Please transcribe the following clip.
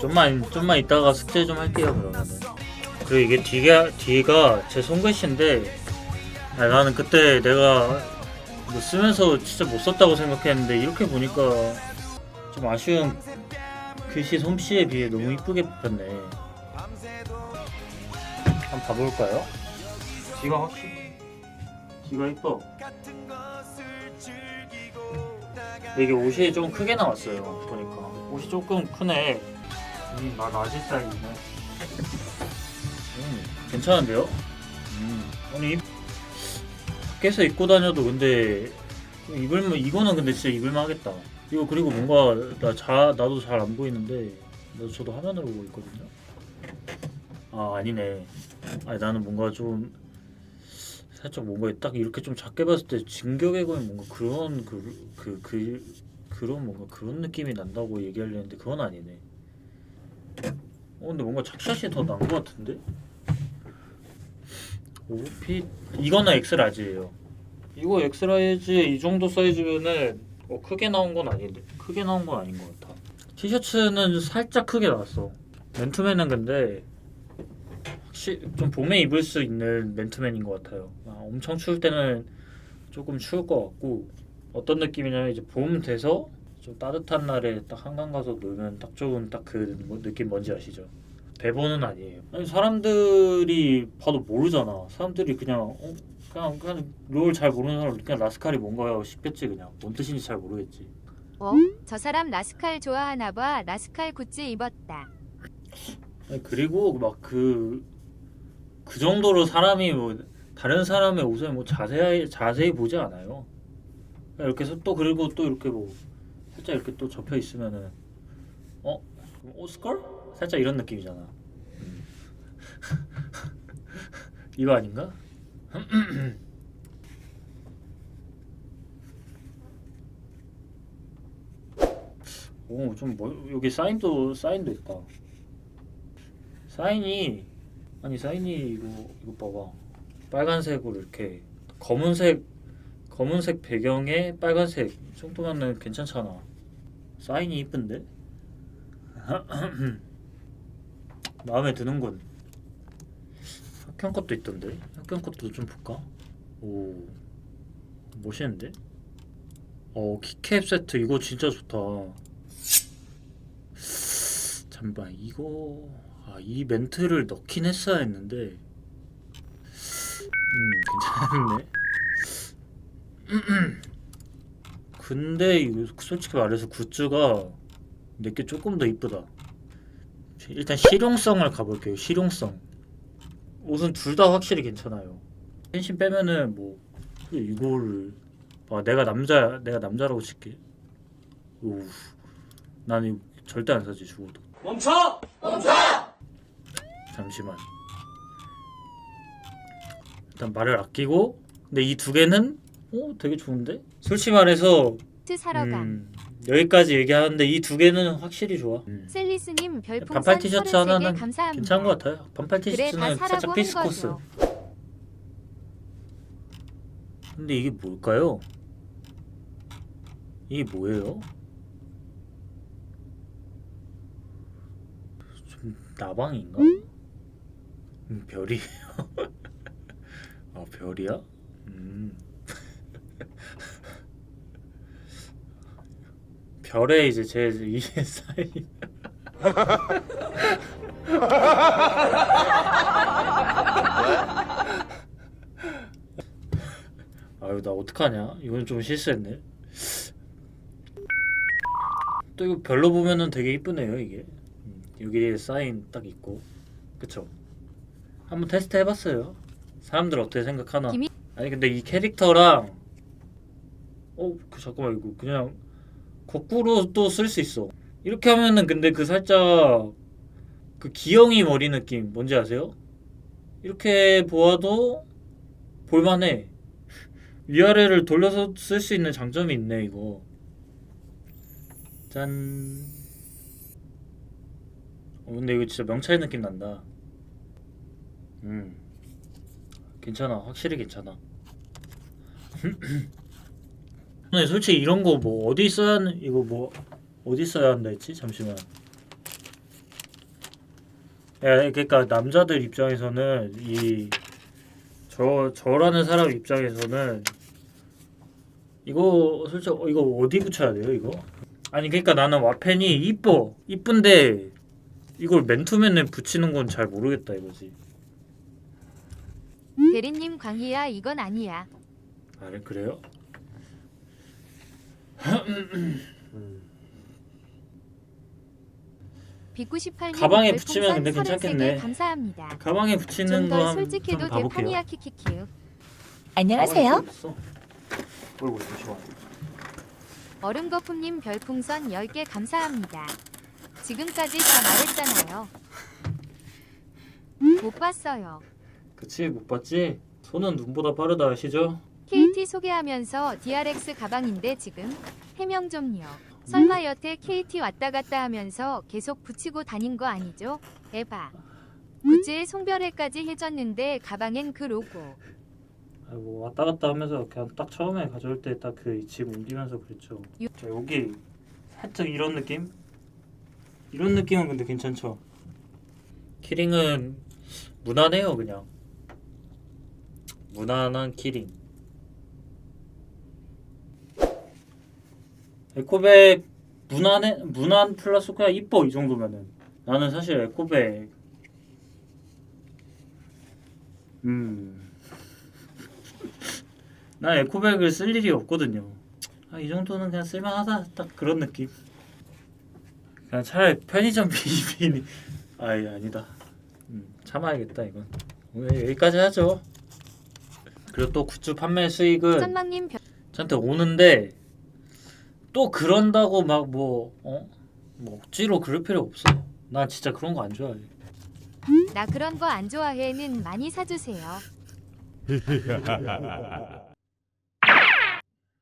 좀만 좀만 이따가 숙제 좀 할게요 그러면은. 그리고 이게 뒤가 뒤가 제 손글씨인데 아, 나는 그때 내가 이거 쓰면서 진짜 못 썼다고 생각했는데 이렇게 보니까 좀 아쉬운 글씨 솜씨에 비해 너무 이쁘게 뽑혔네. 한번 봐볼까요? 뒤가 확실히 뒤가 이뻐. 근데 이게 옷이 좀 크게 나왔어요. 보니까 옷이 조금 크네. 음, 나 나지 사이즈네. 음, 괜찮은데요? 음, 아니 밖에서 입고 다녀도 근데 입을만 이거는 근데 진짜 입을만 하겠다. 이거 그리고 뭔가 나 자, 나도 잘 안 보이는데 나도 저도 화면으로 보고 있거든요. 아 아니네. 아니 나는 뭔가 좀 살짝 뭔가 딱 이렇게 좀 작게 봤을 때 진격의 거인 뭔가 그런 그, 그, 그 그런 뭔가 그런 느낌이 난다고 얘기하려는데 그건 아니네. 어 근데 뭔가 착샷이 더 난 것 같은데? 오핏 이거는 엑스라지예요. 이거 엑스라지 이 정도 사이즈면은 어, 크게 나온 건 아닌데 크게 나온 건 아닌 것 같아. 티셔츠는 살짝 크게 나왔어. 맨투맨은 근데 확실히 좀 봄에 입을 수 있는 맨투맨인 것 같아요. 아, 엄청 추울 때는 조금 추울 것 같고 어떤 느낌이냐면 이제 봄 돼서 좀 따뜻한 날에 딱 한강 가서 놀면 딱 좋은 딱 그 느낌 뭔지 아시죠? 대본은 아니에요. 아니 사람들이 봐도 모르잖아. 사람들이 그냥 어, 그냥 그냥 롤 잘 모르는 사람 그냥 라스칼이 뭔가요 싶겠지 그냥 뭔 뜻인지 잘 모르겠지. 어? 저 사람 라스칼 좋아하나 봐. 라스칼 굿즈 입었다. 아니, 그리고 막 그 그 정도로 사람이 뭐 다른 사람의 옷을 뭐 자세히 자세히 보지 않아요. 그냥 이렇게 해서 또 그리고 또 이렇게 뭐 살짝 이렇게 또 접혀 있으면은 어 오스컬 살짝 이런 느낌이잖아. 음. 이거 아닌가? 오좀 뭐, 여기 사인도 사인도 있다. 사인이 아니 사인이 이거 이거 봐봐 빨간색으로 이렇게 검은색 검은색 배경에 빨간색 이 정도면은 괜찮잖아. 사인이 이쁜데? 마음에 드는군 학교 것도 있던데? 학교 것도 좀 볼까? 오 멋있는데? 어 키캡 세트 이거 진짜 좋다. 잠깐 이거 아, 이 멘트를 넣긴 했어야 했는데 음 괜찮네 근데 솔직히 말해서 굿즈가 내게 조금 더 이쁘다. 일단 실용성을 가볼게요 실용성. 옷은 둘 다 확실히 괜찮아요. 펜신 빼면은 뭐 이거를 아, 내가 남자 내가 남자라고 칠게. 오 나는 절대 안 사지 죽어도. 멈춰! 잠시만. 일단 말을 아끼고 근데 이 두 개는 어 되게 좋은데? 솔직히 말해서 트 사러 감. 음, 여기까지 얘기하는데 이 두 개는 확실히 좋아. 음, 셀리스님 별풍선 반팔 티셔츠 33개 하나는 감사합니다. 괜찮은 것 같아요. 반팔 그래 다 티셔츠는 사라고 살짝 한 피스코스. 거죠. 근데 이게 뭘까요? 이게 뭐예요? 좀 나방인가? 음, 별이에요. 아 별이야? 음. 별에 이제 제 사인. 아유 나 어떡하냐? 이건 좀 실수했네. 또 이거 별로 보면은 되게 이쁘네요 이게. 음, 여기에 사인 딱 있고, 그쵸? 한번 테스트 해봤어요. 사람들 어떻게 생각하나? 아니 근데 이 캐릭터랑 어, 그 잠깐만 이거 그냥 거꾸로 또 쓸 수 있어. 이렇게 하면은 근데 그 살짝 그 기영이 머리 느낌 뭔지 아세요? 이렇게 보아도 볼만해. 위아래를 돌려서 쓸 수 있는 장점이 있네 이거. 짠. 어, 근데 이거 진짜 명찰 느낌 난다. 음. 괜찮아. 확실히 괜찮아. 근데 솔직히 이런 거 뭐 어디 써야 하는 이거 뭐 어디 써야 한다 했지? 잠시만. 예, 그러니까 남자들 입장에서는 이 저 저라는 사람 입장에서는 이거 솔직히 어, 이거 어디 붙여야 돼요 이거? 아니 그러니까 나는 와펜이 이뻐 이쁜데 이걸 맨투맨에 붙이는 건 잘 모르겠다 이거지. 대리님 광희야 이건 아니야. 아 그래요? B98님 가방에 붙이면 근데 괜찮겠네. 감사합니다. 가방에 붙이는 좀더 거좀 솔직해도. 대판이야 키키키우. 안녕하세요. 어이구 잠시만. 얼음 거품님 별풍선 10개 감사합니다. 지금까지 다 말했잖아요. 못 봤어요. 그치 못 봤지? 손은 눈보다 빠르다 아시죠? KT 소개하면서 DRX 가방인데 지금 해명 좀요. 설마 여태 KT 왔다 갔다 하면서 계속 붙이고 다닌 거 아니죠? 에바. 굿즈에 송별회까지 해줬는데 가방엔 그 로고. 아이고 왔다 갔다 하면서 그냥 딱 처음에 가져올 때 딱그짐 옮기면서 그랬죠. 유- 자 여기 살짝 이런 느낌? 이런 느낌은 근데 괜찮죠. 키링은 무난해요 그냥. 무난한 키링. 에코백 무난해 무난 플러스 그냥 이뻐 이 정도면은 나는 사실 에코백 음. 나 에코백을 쓸 일이 없거든요. 아, 이 정도는 그냥 쓸만하다. 딱 그런 느낌. 그냥 차라리 편의점 비비니. 아, 아니다. 음, 참아야겠다 이건. 오늘 여기까지 하죠. 그리고 또 굿즈 판매 수익은. 저한테 오는데 또 그런다고 막 뭐 어? 뭐 억지로 그럴 필요 없어. 난 진짜 그런 거 안 좋아해. 나 그런 거 안 좋아해는 많이 사주세요.